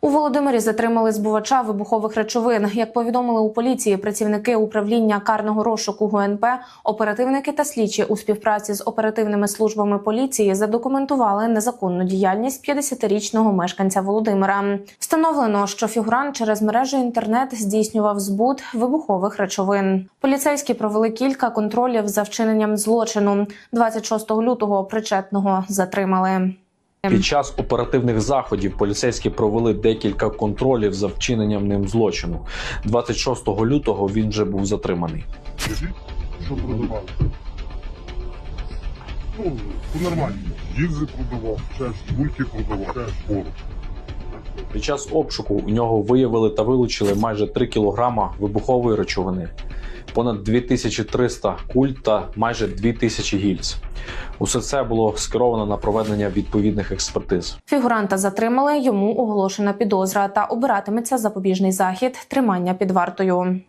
У Володимирі затримали збувача вибухових речовин. Як повідомили у поліції, працівники управління карного розшуку ГУНП, оперативники та слідчі у співпраці з оперативними службами поліції задокументували незаконну діяльність 50-річного мешканця Володимира. Встановлено, що фігурант через мережу інтернет здійснював збут вибухових речовин. Поліцейські провели кілька контролів за вчиненням злочину. 26 лютого причетного затримали. Під час оперативних заходів поліцейські провели декілька контролів за вчиненням ним злочину. 26 лютого він вже був затриманий. Скажіть, що продавали? Ну, по-нормальному. Гільзи продавав, теж бульки продавав, теж порох. Під час обшуку у нього виявили та вилучили майже 3 кілограма вибухової речовини, понад 2300 куль та майже 2000 гільз. Усе це було скеровано на проведення відповідних експертиз. Фігуранта затримали, йому оголошена підозра та обиратиметься запобіжний захід тримання під вартою.